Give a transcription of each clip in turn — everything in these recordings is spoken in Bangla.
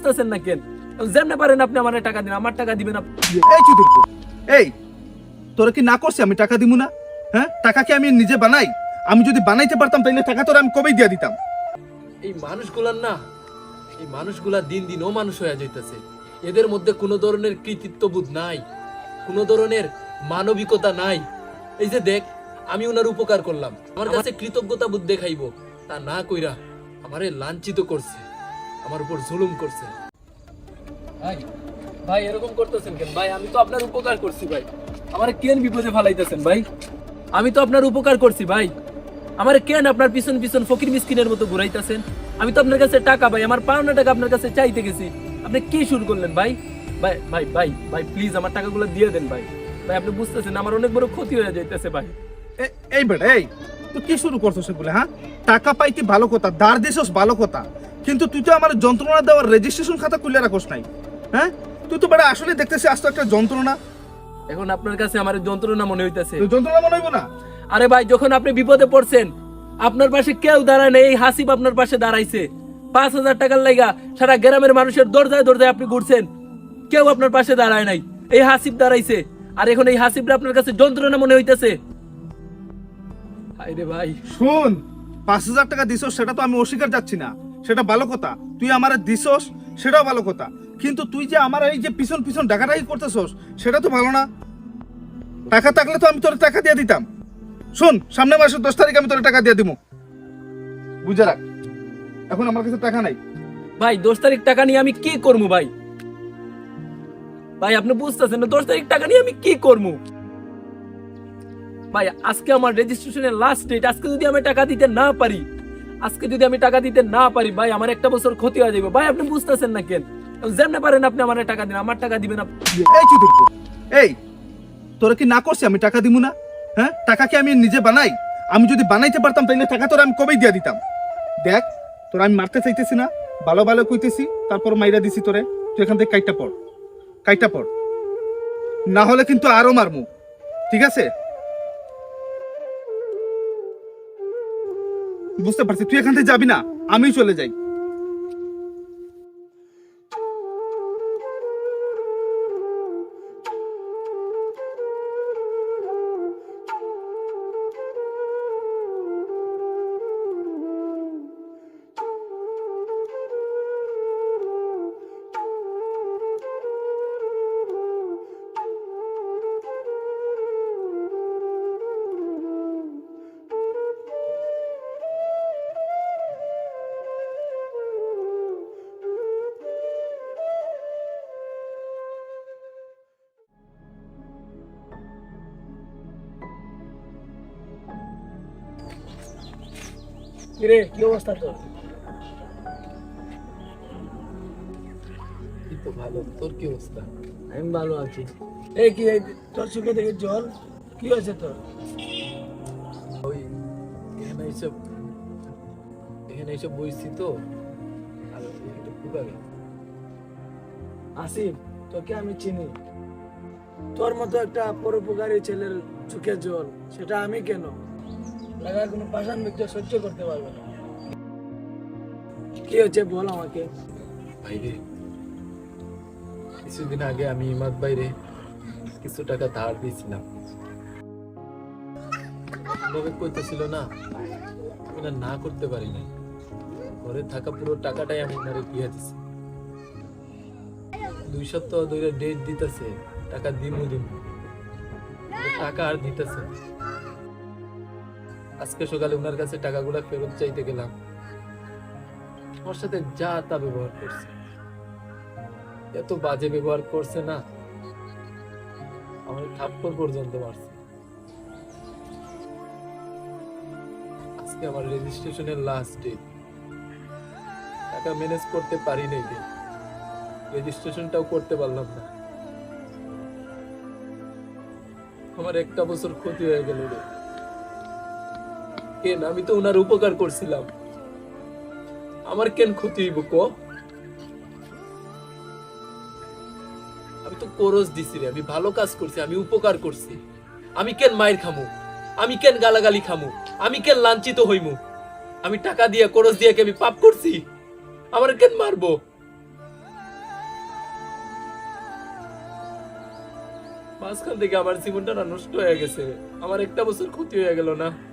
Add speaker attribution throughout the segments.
Speaker 1: বুঝতেছেন না কেন? যেমনে পারেন আপনি আমার টাকা দিন আমার টাকা দিবেন
Speaker 2: এই চুদির এই তোরা কি না করছি আমি টাকা দিব না? হ্যাঁ? টাকা কি আমি নিজে বানাই? আমি যদি বানাইতে পারতাম তাহলে টাকা তোরা আমি কবেই দিয়ে দিতাম?
Speaker 3: এই মানুষগুলার না এই মানুষগুলা দিন দিন অমানুষ হয়ে যাইতেছে। এদের মধ্যে কোনো ধরনের কৃতিত্ববোধ নাই কোনো ধরনের মানবিকতা নাই। এই যে দেখ আমি ওনার উপকার করলাম। আমার কাছে কৃতজ্ঞতা বোধ দেখাইবো তা না কইরা আমারে লাঞ্ছিত করছে। আমার উপর জুলুম করছে।
Speaker 1: ভাই ভাই, এরকম করতেছেন কেন? ভাই, আমি তো আপনার উপকার করছি, ভাই। আমার কেন বিপদে ফালাইতেছেন, ভাই? আমি তো আপনার উপকার করছি, ভাই। আমার কেন আপনার পিছন পিছন ফকির মিসকিনের মতো ঘুরাইতেছেন? আমি তো আপনার কাছে টাকা, ভাই, আমার পাওনা টাকা আপনার কাছে চাইতে গেছি। আপনি কি শুরু করলেন, ভাই? ভাই ভাই ভাই ভাই প্লিজ আমার টাকাগুলো দিয়ে দেন, ভাই। ভাই, আপনি বুঝতেছেন আমার অনেক বড় ক্ষতি হয়ে যাইতেছে, ভাই।
Speaker 2: এই বেটা, এই তুই কি শুরু করছ সেগুলো হ্যাঁ? টাকা পাইতে ভালো কথা, ধার দিছস ভালো কথা। কিন্তু তুই তো আমার যন্ত্রণা দেওয়ার রেজিস্ট্রেশন খাতা খুলে রাখোস নাই। হ্যাঁ? তুই তো বেটা আসলে দেখতেছি আজ তো একটা যন্ত্রণা।
Speaker 1: এখন আপনার কাছে আমার যন্ত্রণা মনে হইতেছে।
Speaker 2: তুই যন্ত্রণা মনে হইব না?
Speaker 1: আরে ভাই যখন আপনি বিপদে পড়ছেন আপনার পাশে কেউ দাঁড়ায় নাই এই হাসিব আপনার পাশে দাঁড়াইছে। পাঁচ হাজার টাকার লাইগা সারা গ্রামের মানুষের দরজায় দরজায় আপনি ঘুরছেন। কেউ আপনার পাশে দাঁড়ায় নাই এই হাসিব দাঁড়াইছে। আর এখন এই হাসিবটা আপনার কাছে যন্ত্রণা মনে হইতেছে। হাই রে ভাই।
Speaker 2: শুন পাঁচ হাজার টাকা দিছস সেটা তো আমি অস্বীকার যাচ্ছি না। সেটা ভালো কথা। তুই আমার দিছস সেটাও ভালো কথা। কিন্তু তুই যে আমার এই যে পিছন পিছন ডাকাটাই করতেছস সেটা তো ভালো না। টাকা থাকলে তো আমি তোর টাকা দিয়ে দিতাম। শোন সামনে মাসের দশ তারিখ আমি তোর টাকা দিয়ে দিব বুঝে রাখ। এখন আমার কাছে টাকা নাই।
Speaker 1: ভাই, দশ তারিখ টাকা নিয়ে আমি কি করব ভাই? ভাই, আপনি বুঝতেছেন না, দশ তারিখ টাকা নিয়ে আমি কি করব ভাই, আজকে আমার রেজিস্ট্রেশনের লাস্ট ডেট আজকে যদি আমি টাকা দিতে না পারি আজকে যদি আমি টাকা দিতে না পারি, ভাই, আমার একটা বছর ক্ষতি হয়ে যাবে ভাই, আপনি বুঝতেছেন না কেন? যেমনে পারেন আপনি আমার টাকা দিন, আমার টাকা দিবেন
Speaker 2: এই এই, তোরা কি না করছি আমি টাকা দিব না? হ্যাঁ টাকা কি আমি নিজে বানাই? আমি যদি বানাইতে পারতাম তাহলে টাকা তোরা আমি কবেই দিয়ে দিতাম? দেখ, তোরা আমি মারতে চাইতেছি না, ভালো ভালো কইতেছি, তারপর মাইরা দিছি তোরে। তুই এখান থেকে কাইটা পড় কাইটা পড়। না হলে কিন্তু আরও মারমু, ঠিক আছে? বুঝতে পারছি তুই এখান থেকে যাবি না আমি চলে যাই।
Speaker 1: রে কি অবস্থা তোর?
Speaker 3: তো ভালো তোর কি অবস্থা?
Speaker 1: আমি ভালো আছি। এই কি তোর চোখে দেখে জল? কি হয়েছে তোর?
Speaker 3: ওই এখানে এইসব এখানে এইসব বইছি তো। আর একটু ফুকা গেছে।
Speaker 4: আসিফ তোকে আমি চিনি। তোর মতো একটা পরোপকারী ছেলের চোখে জল সেটা আমি কেন? লাগার কোনো পাষাণ ব্যক্তি সহ্য করতে পারবে না। কি হচ্ছে বল আমাকে?
Speaker 3: ভাইরে, কিছুদিন আগে আমি ইমাদ বাইরে কিছু টাকা ধার দিয়েছিলাম। লোকে কইতেছিল না, আমি না করতে পারি না ঘরে থাকা পুরো টাকাটাই আমি ওনারে দিয়ে দিছি। দুই সপ্তাহ ধরে ডেট দিতেছে, টাকা দিমু দিমু। টাকা আর দিতেছে। আজকে সকালে ওনার কাছে টাকাগুলা ফেরত চাইতে গেলাম। আমার সাথে যা তা ব্যবহার করছে। এত বাজে ব্যবহার করছে না। আমার পর্যন্ত মারছে। আজকে আমার রেজিস্ট্রেশনের লাস্ট টাকা ম্যানেজ করতে পারি নাই রেজিস্ট্রেশনটাও করতে পারলাম না। আমার একটা বছর ক্ষতি হয়ে গেল রে। কেন? আমি তো ওনার উপকার করছিলাম। আমার কেন ক্ষতি হইব, ক? আমি তো দিছি রে, আমি ভালো কাজ করছি, আমি উপকার করছি। আমি কেন মায়ের খামু? আমি কেন গালাগালি খামু? আমি কেন লাঞ্ছিত হইমু? আমি টাকা দিয়ে করস দিয়ে কি আমি পাপ করছি? আমার কেন মারবো?
Speaker 1: মাঝখান থেকে আমার জীবনটা নষ্ট হয়ে গেছে। আমার একটা বছর ক্ষতি হয়ে গেল না?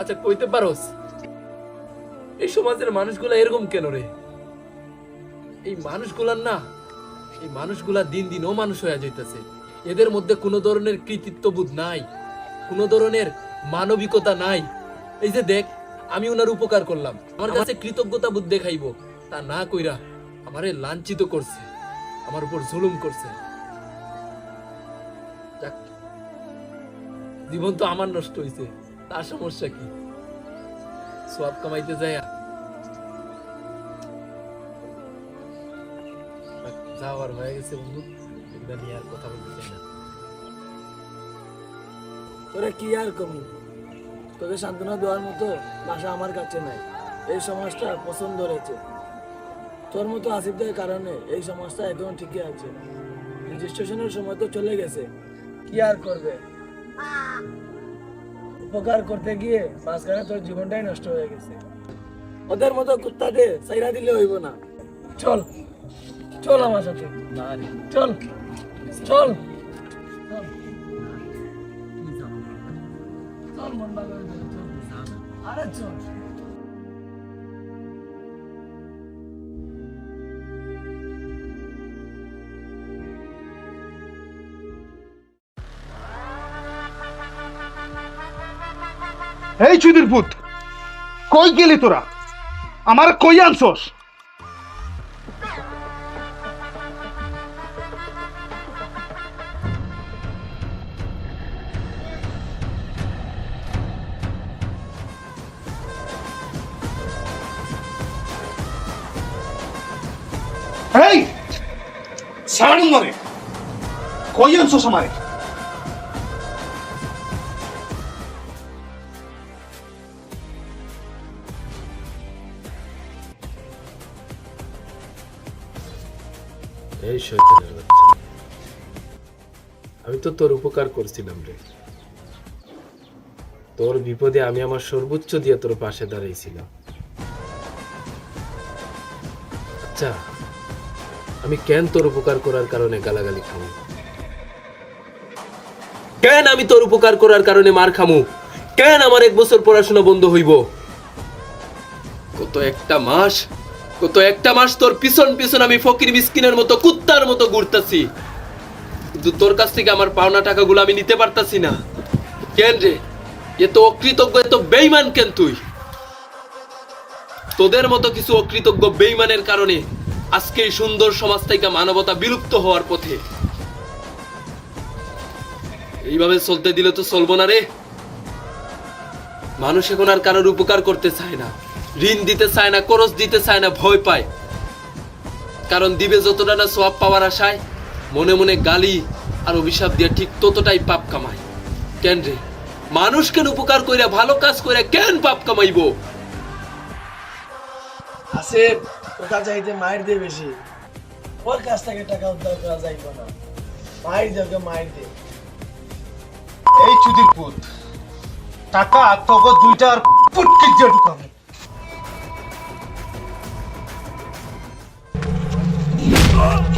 Speaker 1: আচ্ছা কইতে পারোস? এই সমাজের মানুষগুলা এরকম কেন রে? এই মানুষগুলার না, এই মানুষগুলা দিন দিন ও মানুষ হয়ে যাইতেছে। এদের মধ্যে কোনো ধরনের কৃতিত্ববোধ নাই, কোনো ধরনের মানবিকতা নাই। এই যে দেখ, আমি ওনার উপকার করলাম। আমার কাছে কৃতজ্ঞতা বোধ দেখাইবো, তা না কইরা আমারে লাঞ্ছিত করছে, আমার উপর জুলুম করছে। জীবন তো আমার নষ্ট হইছে। তার সমস্যা কি? সব কামাইতে যায় যাওয়ার হয়ে গেছে বন্ধু নিয়ে আর কথা বলতে না।
Speaker 4: তোরা কি আর কমি? তোকে সান্ত্বনা দেওয়ার মতো ভাষা আমার কাছে নাই। এই সমাজটা পছন্দ হয়েছে। তোর মতো আসিফদের কারণে এই সমাজটা এখন ঠিকই আছে। রেজিস্ট্রেশনের সময় তো চলে গেছে। কি আর করবে? উপকার করতে গিয়ে মাঝখানে তোর জীবনটাই নষ্ট হয়ে গেছে। ওদের মতো কুত্তাকে সাইরা দিলে হইব না। চল চল আমার সাথে। চল চল। চল মন। আরে চল।
Speaker 2: এই চুদির পুত, কই গেলি তোরা? আমার কই আনছস? এই ছাড় মরে কই আনছস আমারে?
Speaker 1: এই শয়তানের বাচ্চা আমি তো তোর উপকার করছিলাম রে। তোর বিপদে আমি আমার সর্বোচ্চ দিয়ে তোর পাশে দাঁড়াইছিলাম। আচ্ছা আমি কেন তোর উপকার করার কারণে গালাগালি খামু কেন আমি তোর উপকার করার কারণে মার খামু? কেন আমার এক বছর পড়াশোনা বন্ধ হইব? কত একটা মাস কত একটা মাস তোর পিছন পিছন আমি ফকির মিসকিনের মতো, কুত্তার মতো ঘুরতাছি। কিন্তু তোর কাছ থেকে আমার পাওনা টাকাগুলো আমি নিতে পারতাছি না। কেন রে? এত অকৃতজ্ঞ এত বেইমান কেন তুই? তোদের মতো কিছু অকৃতজ্ঞ বেইমানের কারণে আজকে এই সুন্দর সমাজ থেকে মানবতা বিলুপ্ত হওয়ার পথে। এইভাবে চলতে দিলে তো চলবো না রে। মানুষ এখন আর কারোর উপকার করতে চায় না। ঋণ দিতে চায় না করজ দিতে চায় না ভয় পায়। কারণ দিবে যতটা না সোয়াব পাওয়ার আশায় মনে মনে গালি আর অভিশাপ দিয়ে ঠিক ততটাই পাপ কামায়। কেন রে? মানুষ কেন উপকার কইরা ভালো কাজ কইরা কেন পাপ কামাইবো?
Speaker 4: আসিফ টাকা চাইতে মায়ের দিয়ে বেশি। ওর কাছ থেকে টাকা উদ্ধার করা যাইব না। মায়ের ওকে মায়ের দিয়ে
Speaker 2: এই চুদির পুত টাকা তোকে দুইটার পুটকি দিয়ে ঢুকাবো। Oh!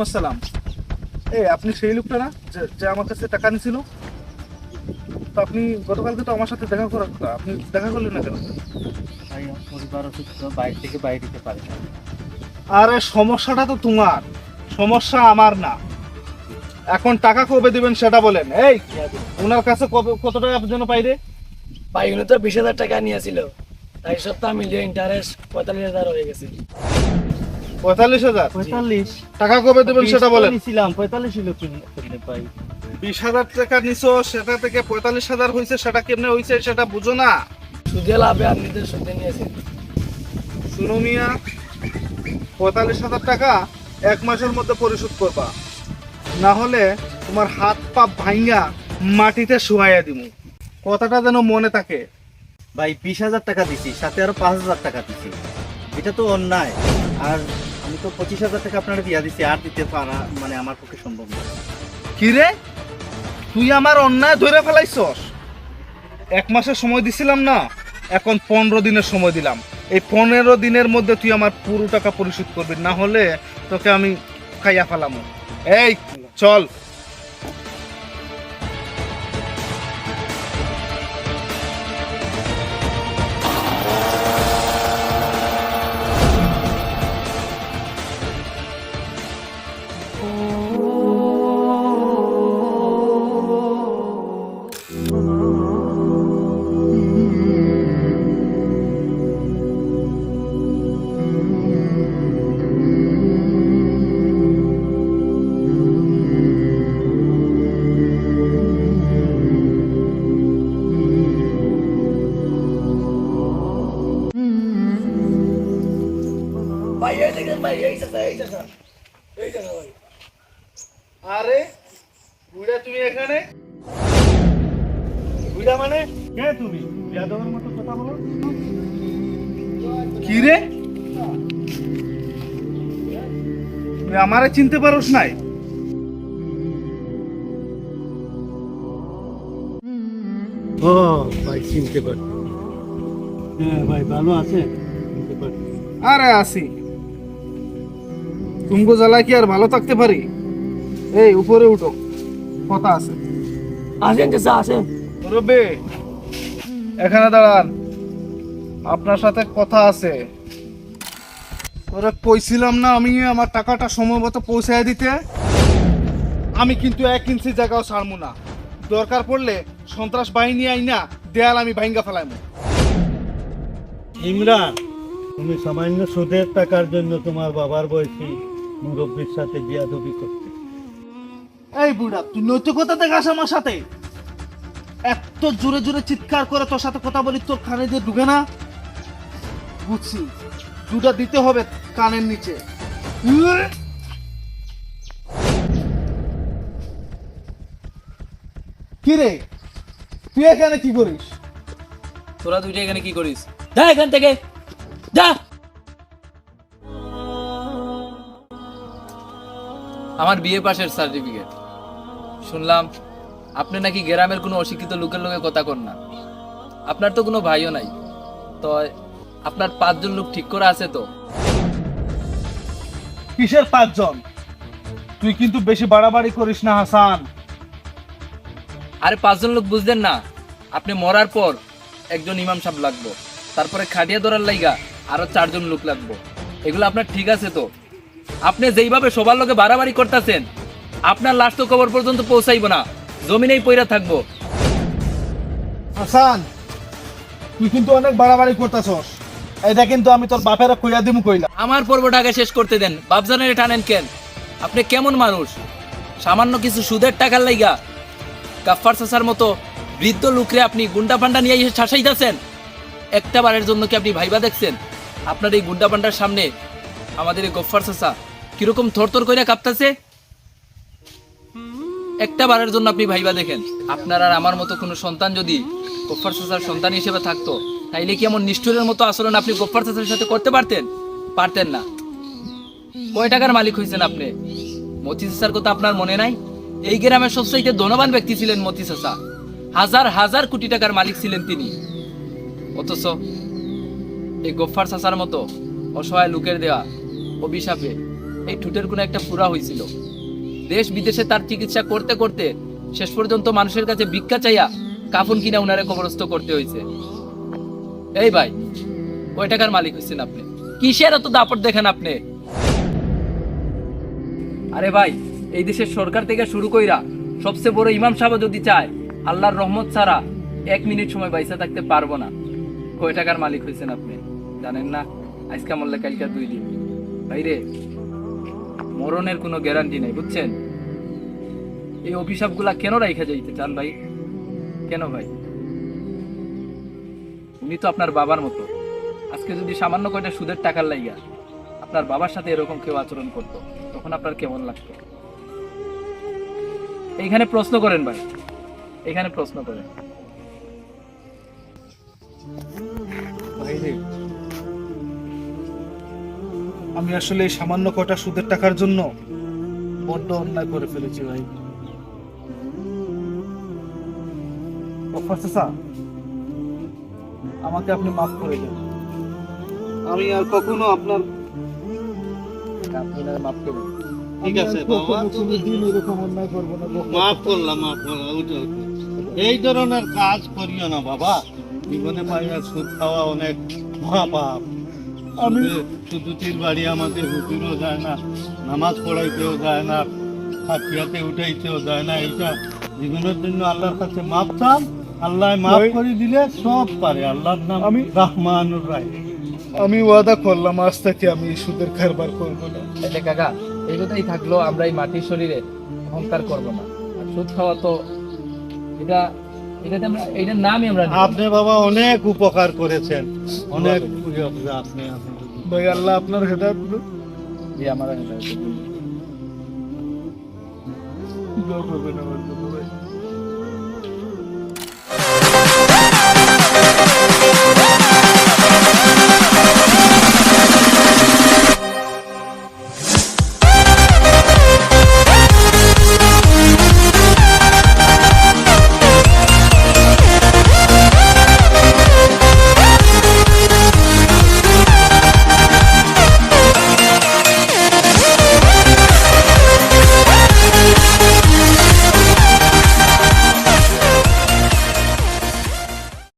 Speaker 2: ওয়ালাইকুম আসসালাম। এই আপনি সেই লোকটা না? যে- যে আমার কাছে টাকা নিছিল? তো আপনি গতকালকে তো আমার সাথে দেখা করার কথা। আপনি দেখা করলেন না কেন?
Speaker 5: ভাই আমার পরিবার অসুস্থ বাইরে থেকে বাইরে দিতে পারে না।
Speaker 2: আরে সমস্যাটা তো তোমার। সমস্যা আমার না। এখন টাকা কবে দিবেন সেটা বলেন। এই ওনার কাছে কবে কত টাকা জন্য পাইরে
Speaker 4: বাইগুলো তো বিশ হাজার টাকা নিয়েছিল। তাই সপ্তাহ মিলিয়ে ইন্টারেস্ট পঁয়তাল্লিশ হাজার হয়ে গেছে।
Speaker 2: পঁয়তাল্লিশ হাজার?
Speaker 5: পঁয়তাল্লিশ।
Speaker 2: টাকা কবে দেবেন সেটা বলেন।
Speaker 5: ছিলাম পঁয়তাল্লিশ
Speaker 2: বিশ হাজার টাকা নিছো সেটা থেকে পঁয়তাল্লিশ হাজার হয়েছে সেটা কেমনে হয়েছে সেটা বুঝো না।
Speaker 4: সুদে লাভে আর নিজের সুদে নিয়েছে
Speaker 2: শুনো মিয়া পঁয়তাল্লিশ হাজার টাকা এক মাসের মধ্যে পরিশোধ করবা। না হলে তোমার হাত পা ভাঙ্গা মাটিতে শুয়াইয়া দিব কথাটা যেন মনে থাকে।
Speaker 6: ভাই বিশ হাজার টাকা দিছি সাথে আরও পাঁচ হাজার টাকা দিছি। এটা তো অন্যায়। আর আমি তো পঁচিশ হাজার টাকা আপনারা দিয়া দিচ্ছি আর দিতে পারা মানে আমার পক্ষে সম্ভব না।
Speaker 2: কি রে? তুই আমার অন্যায় ধরে ফেলাইছস? এক মাসের সময় দিছিলাম না, এখন পনেরো দিনের সময় দিলাম। এই পনেরো দিনের মধ্যে তুই আমার পুরো টাকা পরিশোধ করবি, না হলে তোকে আমি খাইয়া ফেলাম। এই, চল। আরে বুড়া তুমি এখানে? বুড়া মানে? কে তুমি? যাদবের মতো কথা বলো। কি রে? তুই আমারে চিনতে পারোস নাই?
Speaker 6: ও ভাই চিনতে পারি হ্যাঁ ভাই ভালো আছে? চিনতে পারি
Speaker 2: আরে আসি। তুমগো জ্বালায় কি আর ভালো থাকতে পারি? এই উপরে উঠো। কথা আছে।
Speaker 4: আসেন চাচা আসেন।
Speaker 2: রবে এখানে দাঁড়ান। আপনার সাথে কথা আছে। কইছিলাম না আমি আমার টাকাটা সময় মতো পৌঁছায় দিতে? আমি কিন্তু এক ইঞ্চি জায়গাও ছাড়বো না। দরকার পড়লে সন্ত্রাস বাহিনী আইনা দেয়াল আমি ভাঙ্গা ফেলাইমু।
Speaker 5: ইমরান তুমি সামান্য সুদের টাকার জন্য তোমার বাবার বয়সী। মুরব্বীর সাথে বিয়াদবি করতে।
Speaker 2: এই বুড়া তুই নৈতিকতা দেখাস আমার সাথে। এত জোরে জোরে চিৎকার করে তোর সাথে কথা বলি তোর কানে দিয়ে ঢুকে না? বুঝছি দুটা দিতে হবে কানের নিচে। উহ! কি রে? তুই এখানে কি করিস?
Speaker 1: তোরা দুইটা এখানে কি করিস? যা এখান থেকে। যা! আমার বিয়ে পাশের সার্টিফিকেট শুনলাম আপনি নাকি গ্রামের কোনো অশিক্ষিত লোকের লোকে কথা কন না। আপনার তো কোনো ভাইও নাই। তো আপনার পাঁচজন লোক ঠিক করে আছে তো?
Speaker 2: কিসের পাঁচজন? তুই কিন্তু বেশি বাড়াবাড়ি করিস না হাসান।
Speaker 1: আরে পাঁচজন লোক বুঝলেন না আপনি মরার পর একজন ইমাম সাহেব লাগবো তারপরে খাটিয়া ধরার লাইগা আরও চারজন লোক লাগবো। এগুলো আপনার ঠিক আছে তো? আপনি যেইভাবে সবার লোকে বাড়াবাড়ি করতেছেন আপনার লাশ তো কবর পর্যন্ত পৌঁছাইবো না। জমিনেই পইরা থাকব।
Speaker 2: হাসান তুই কিন্তু অনেক বাড়াবাড়ি করতেছস। এটা কিন্তু আমি তোর বাপেরা কইয়া দিমু কইলা
Speaker 1: আমার পর্বটা আগে শেষ করতে দেন। বাপজানের টানেন কেন? আপনি কেমন মানুষ? সামান্য কিছু সুদের টাকার লাইগা গাফফার চাচার মতো বৃদ্ধ লোকরে আপনি গুন্ডা পান্ডা নিয়ে এসে শাসাইতেছেন একটা বারের জন্য কি আপনি ভাইবা দেখছেন? আপনার এই গুন্ডা পান্ডার সামনে আমাদের এই গফফার চাচা কীরকম থরথর করে কাঁপতাছে? একটা বারের জন্য আপনি ভাইবা দেখেন, আপনার আর আমার মতো কোনো সন্তান যদি গফফার চাচার সন্তান হিসেবে থাকতো, তাইলে কি এমন নিষ্ঠুরের মতো আচরণ আপনি গফফার চাচার সাথে করতে পারতেন? পারতেন না। কয় টাকার মালিক হয়েছেন আপনি? মতি চাচার কথা আপনার মনে নাই? এই গ্রামের সবচাইতে ধনবান ব্যক্তি ছিলেন মতি চাচা। হাজার হাজার কোটি টাকার মালিক ছিলেন তিনি। অথচ এই গফফার চাচার মতো অসহায় লোকের দেওয়া অভিশাপে। এই ঠুটের কোনো একটা পুরা হয়েছিল দেশ বিদেশে তার চিকিৎসা করতে করতে শেষ পর্যন্ত মানুষের কাছে ভিক্ষা চাইয়া কাফন কিনা উনারে কবরস্থ করতে হয়েছে এই ভাই ওই টাকার মালিক হয়েছেন আপনি? কিসের এত দাপট দেখেন আপনি? আরে ভাই, এই দেশের সরকার থেকে শুরু কইরা সবচেয়ে বড় ইমাম সাহেব যদি চায়, আল্লাহর রহমত ছাড়া এক মিনিট সময় বাইসা থাকতে পারব না। কয় টাকার মালিক হয়েছেন আপনি? জানেন না? আজকে মরলে কালকে দুই দিন। ভাই রে মরণের কোনো গ্যারান্টি নেই, বুঝছেন? এই অভিশাপগুলা কেন রাইখা যাইতে চান ভাই? কেন ভাই? উনি তো আপনার বাবার মতো। আজকে যদি সামান্য কয়টা সুদের টাকার লাইগা আপনার বাবার সাথে এরকম কেউ আচরণ করতো, তখন আপনার কেমন লাগতো? এইখানে প্রশ্ন করেন ভাই। এখানে প্রশ্ন করেন।
Speaker 2: আমি আসলে এই সামান্য কটা সুদের টাকার জন্য বড্ড অন্যায় করে ফেলেছি ভাই। আমাকে আপনি মাফ করে দেন। আমি আর কখনো আপনার
Speaker 1: মাফ করুন
Speaker 5: ঠিক আছে বাবা।
Speaker 2: কখনো
Speaker 5: তুমি
Speaker 2: কোনোদিন এরকম অন্যায় করব না
Speaker 5: মাফ। করলাম মাফ করলাম উঠো। এই ধরনের কাজ করিও না বাবা। জীবনে পাইয়া সুদ খাওয়া অনেক মহাপাপ। আমি সুদুতির বাড়ি আমাদের হুজুরও যায় না নামাজ পড়াইতেও যায় না হাতিয়াতে উঠাইতেও যায় না। এটা জীবনের জন্য আল্লাহর কাছে মাপ চান আল্লাহ মাফ করে দিলে সব পারে। আল্লাহর নাম আমি রাহমানুর রাহিম।
Speaker 2: আমি ওয়াদা করলাম আজ থেকে আমি সুদের কারবার করব না।
Speaker 1: তাহলে কাকা এই কথাই থাকল আমরা এই মাটির শরীরে অহংকার করব না। সুদ খাওয়া তো এটা এটার নামই আমরা।
Speaker 5: আপনি বাবা অনেক উপকার করেছেন। অনেক আপনি আপনি
Speaker 2: ভাই আল্লাহ আপনার
Speaker 1: জি
Speaker 2: আমার জন্য।